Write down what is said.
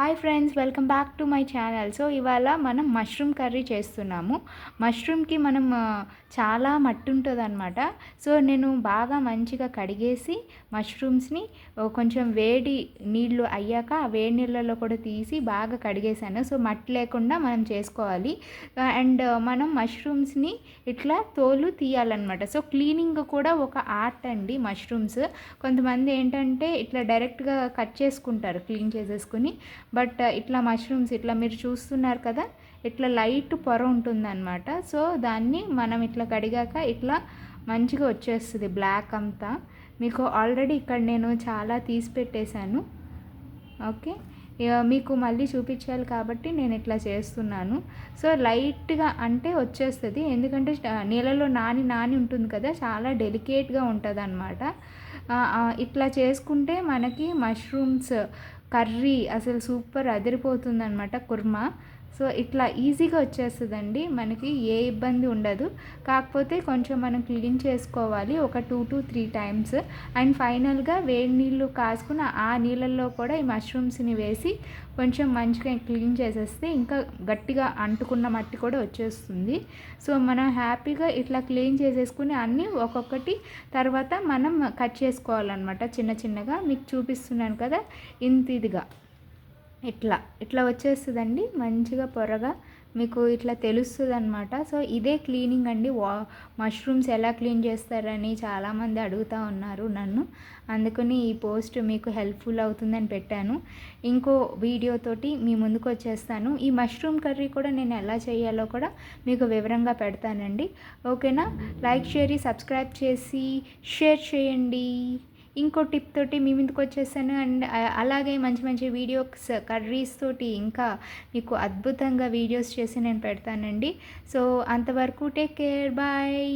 Hi friends welcome back to my channel. So ఇవాళ మనం mushroom curry చేస్తున్నాము. మష్రూమ్కి మనం చాలా మట్టి ఉంటుంది అనమాట సో నేను బాగా మంచిగా కడిగేసి మష్రూమ్స్ని కొంచెం వేడి నీళ్ళు అయ్యాక ఆ వేడి నీళ్ళలో కూడా తీసి బాగా కడిగేసాను సో మట్టి లేకుండా మనం చేసుకోవాలి. అండ్ మనం మష్రూమ్స్ని ఇట్లా తోలు తీయాలన్నమాట. సో క్లీనింగ్ కూడా ఒక ఆర్ట్ అండి మష్రూమ్స్. కొంతమంది ఏంటంటే ఇట్లా డైరెక్ట్గా కట్ చేసుకుంటారు క్లీన్ చేసేసుకుని. బట్ ఇట్లా మష్రూమ్స్ ఇట్లా మీరు చూస్తున్నారు కదా ఇట్లా లైట్ పొర ఉంటుందన్నమాట. సో దాన్ని మనం ఇట్లా కడిగాక ఇట్లా మంచిగా వచ్చేస్తుంది బ్లాక్ అంతా. మీకు ఆల్రెడీ ఇక్కడ నేను చాలా తీసి పెట్టేశాను. ఓకే? మీకు మళ్ళీ చూపించాలి కాబట్టి నేను ఇట్లా చేస్తున్నాను. సో లైట్గా అంటే వచ్చేస్తుంది. ఎందుకంటే నీళ్ళలో నాని నాని ఉంటుంది కదా చాలా డెలికేట్గా ఉంటుంది అనమాట ఇట్లా చేసుకుంటే మనకి మష్రూమ్స్ కర్రీ అసలు సూపర్ అదిరిపోతుందనమాట కుర్మా. సో ఇట్లా ఈజీగా వచ్చేస్తుందండి. మనకి ఏ ఇబ్బంది ఉండదు. కాకపోతే కొంచెం మనం క్లీన్ చేసుకోవాలి. ఒక two to three times. And ఫైనల్గా వేడి నీళ్ళు కాసుకుని ఆ నీళ్ళల్లో కూడా ఈ మష్రూమ్స్ని వేసి కొంచెం మంచిగా క్లీన్ చేసేస్తే ఇంకా గట్టిగా అంటుకున్న మట్టి కూడా వచ్చేస్తుంది. సో మనం హ్యాపీగా ఇట్లా క్లీన్ చేసేసుకుని అన్నీ ఒక్కొక్కటి తర్వాత మనం కట్ చేసుకోవాలన్నమాట. చిన్న చిన్నగా మీకు చూపిస్తున్నాను కదా. ఇంత ఇదిగా ఇట్లా ఇట్లా వచ్చేస్తుందండి. మంచిగా పొరగా మీకు ఇట్లా తెలుస్తుంది అనమాట సో ఇదే క్లీనింగ్ అండి. వా మష్రూమ్స్ ఎలా క్లీన్ చేస్తారని చాలామంది అడుగుతూ ఉన్నారు నన్ను. అందుకని ఈ పోస్ట్ మీకు హెల్ప్ఫుల్ అవుతుందని పెట్టాను. ఇంకో వీడియోతోటి మీ ముందుకు వచ్చేస్తాను. ఈ మష్రూమ్ కర్రీ కూడా నేను ఎలా చేయాలో కూడా మీకు వివరంగా పెడతానండి. ఓకేనా? లైక్ షేర్ సబ్స్క్రైబ్ చేసి షేర్ చేయండి. ఇంకో టిప్ తోటి మీ ముందుకు వచ్చేసాను. అండ్ అలాగే మంచి మంచి వీడియోస్ కర్రీస్ తోటి ఇంకా మీకు అద్భుతంగా వీడియోస్ చేసి నేను పెడతానండి. సో అంతవరకు టేక్ కేర్ బాయ్.